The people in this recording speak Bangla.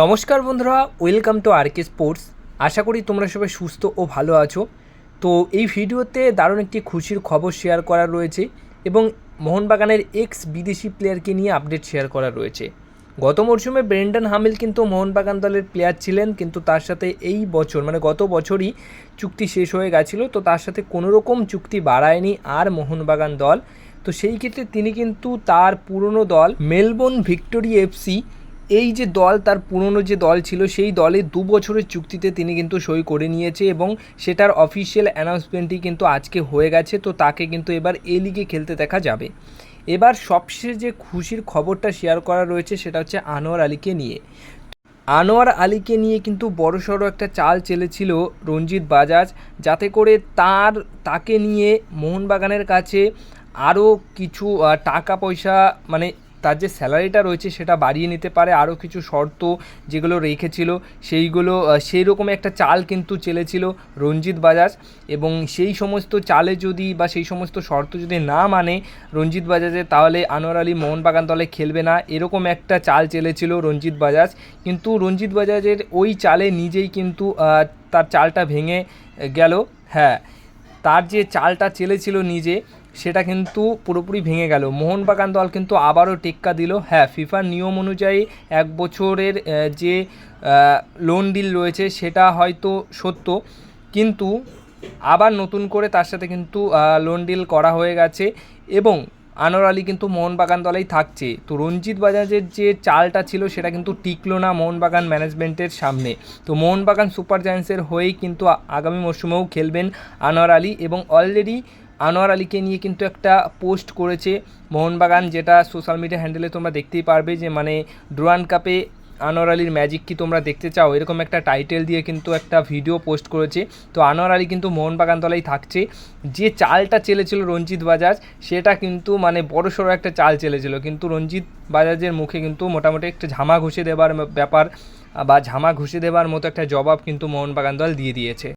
নমস্কার বন্ধুরা welcome to R K sports আশা করি তোমরা সবাই সুস্থ ও ভালো আছো। তো এই ভিডিওতে দারুণ একটি খুশির খবর শেয়ার করা রয়েছে এবং মোহনবাগানের এক্স বিদেশি প্লেয়ারকে নিয়ে আপডেট শেয়ার করা রয়েছে। গত মরশুমে ব্রেন্ডন হামিল কিন্তু মোহনবাগান দলের প্লেয়ার ছিলেন, কিন্তু তার সাথে এই বছর মানে গত বছরই চুক্তি শেষ হয়ে গেছিল, তো তার সাথে কোনো রকম চুক্তি বাড়ায়নি আর মোহনবাগান দল। তো সেই ক্ষেত্রে তিনি কিন্তু তার পুরনো দল মেলবোর্ন ভিক্টোরি এফসি এই যে দল, তার পুরনো যে দল ছিল, সেই দলে দু বছরের চুক্তিতে তিনি কিন্তু সই করে নিয়েছে এবং সেটার অফিসিয়াল অ্যানাউন্সমেন্টই কিন্তু আজকে হয়ে গেছে, তো তাকে কিন্তু এবার এ লিগে খেলতে দেখা যাবে। এবার সবশেষে যে খুশির খবরটা শেয়ার করা রয়েছে, সেটা হচ্ছে আনোয়ার আলীকে নিয়ে। আনোয়ার আলীকে নিয়ে কিন্তু বড়সড় একটা চাল চেলেছিল রঞ্জিত বাজাজ, যাতে করে তার, তাকে নিয়ে মোহনবাগানের কাছে আরও কিছু টাকা পয়সা মানে তার যে স্যালারিটা রয়েছে সেটা বাড়িয়ে নিতে পারে, আরও কিছু শর্ত যেগুলো রেখেছিল, সেইগুলো সেই রকম একটা চাল কিন্তু চেলেছিল রঞ্জিত বাজাজ। এবং সেই সমস্ত চালে যদি বা সেই সমস্ত শর্ত যদি না মানে রঞ্জিত বাজাজে, তাহলে আনোয়ার আলী মোহনবাগান দলে খেলবে না। এরকম একটা চাল চেলেছিল রঞ্জিত বাজাজ। কিন্তু রঞ্জিত বাজাজের ওই চালে নিজেই কিন্তু তার চালটা ভেঙে গেল। হ্যাঁ তার যে চালটা চেলেছিল নিজে, সেটা কিন্তু পুরোপুরি ভেঙে গেল। মোহনবাগান দল কিন্তু আবারও টেক্কা দিল। হ্যাঁ ফিফার নিয়ম অনুযায়ী এক বছরের যে লোন ডিল রয়েছে, সেটা হয়তো সত্য। কিন্তু আবার নতুন করে তার সাথে কিন্তু লোন ডিল করা হয়ে গেছে এবং আনোয়ার আলী কিন্তু মোহনবাগান দলেই থাকছে। তো রঞ্জিত বাজাজের যে চালটা ছিল, সেটা কিন্তু টিকলো না মোহনবাগান ম্যানেজমেন্টের সামনে। তো মোহনবাগান সুপার জায়ান্সের হয়েই কিন্তু আগামী মরশুমেও খেলবেন আনোয়ার আলী এবং অলরেডি আনোয়ার আলীকে নিয়ে কিন্তু একটা পোস্ট করেছে মোহনবাগান, যেটা সোশ্যাল মিডিয়া হ্যান্ডেলে তোমরা দেখতেই পারবে যে মানে ড্রোয়ান কাপে আনোয়ার আলীর ম্যাজিক কি তোমরা দেখতে চাও? এরকম একটা টাইটেল দিয়ে কিন্তু একটা ভিডিও পোস্ট করেছে। তো আনোয়ার আলী কিন্তু মোহনবাগান দলাই থাকছে। যে চালটা চেলেছিল রঞ্জিত বাজাজ, সেটা কিন্তু মানে বড় সড়ো একটা চাল চেলেছিল। কিন্তু রঞ্জিত বাজাজের মুখে কিন্তু মোটামুটি একটা ঝামা ঘুষে দেবার ব্যাপার বা ঝামা ঘুষে দেবার মতো একটা জবাব কিন্তু মোহনবাগান দল দিয়ে দিয়েছে।